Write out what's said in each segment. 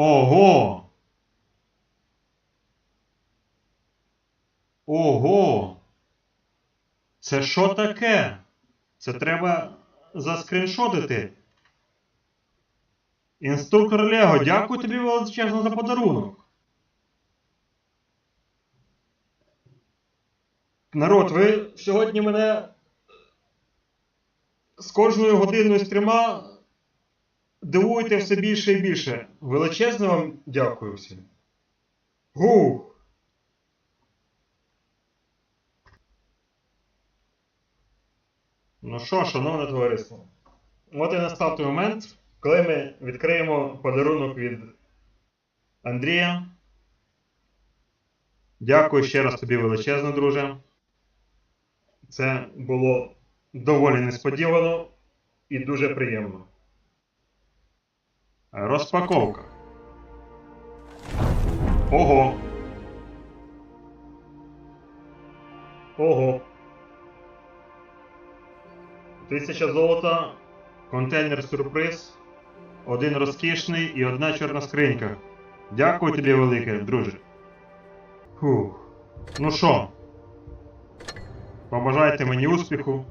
Ого! Ого! Це що таке? Це треба заскріншотити. Інструктор Лего, дякую тобі величезно за подарунок. Народ, ви сьогодні мене з кожною годиною стріма дивуєте все більше і більше. Величезно вам дякую всім. Гух! Ну що, шановне товариство, от і настав той момент, коли ми відкриємо подарунок від Андрія. Дякую ще раз тобі величезно, друже. Це було доволі несподівано і дуже приємно. Розпаковка. Ого. Ого. Тисяча золота, контейнер сюрприз, один розкішний і одна чорна скринька. Дякую тобі велике, друже. Фух. Ну що? Побажайте мені успіху.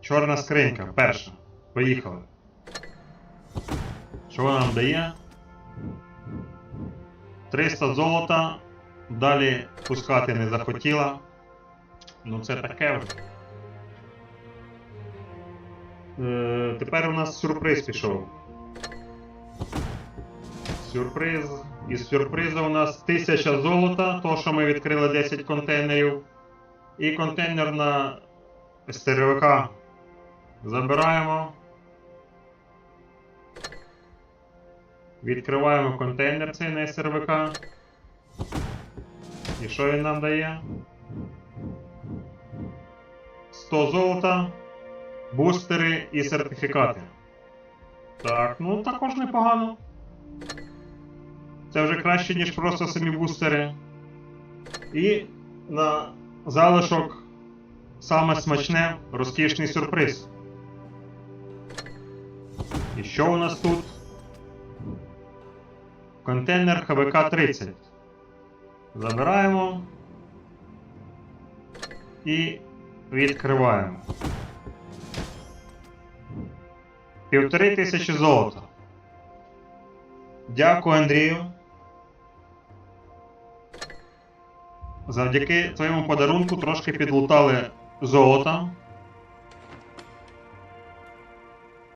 Чорна скринька, перша. Поїхали. Що нам дає? 300 золота. Далі пускати не захотіла. Ну це таке вже. Е, тепер у нас сюрприз пішов. Сюрприз. Із сюрпризу у нас 1000 золота, то що ми відкрили 10 контейнерів. І контейнер на стеревика. Забираємо. Відкриваємо контейнер цей на СРВК. І що він нам дає? 100 золота, бустери і сертифікати. Так, ну також непогано. Це вже краще, ніж просто самі бустери. І на залишок саме смачне розкішний сюрприз. І що у нас тут? Контейнер ХВК 30. Забираємо. І відкриваємо. Півтори тисячі золота. Дякую, Андрію. Завдяки твоєму подарунку трошки підлутали золота.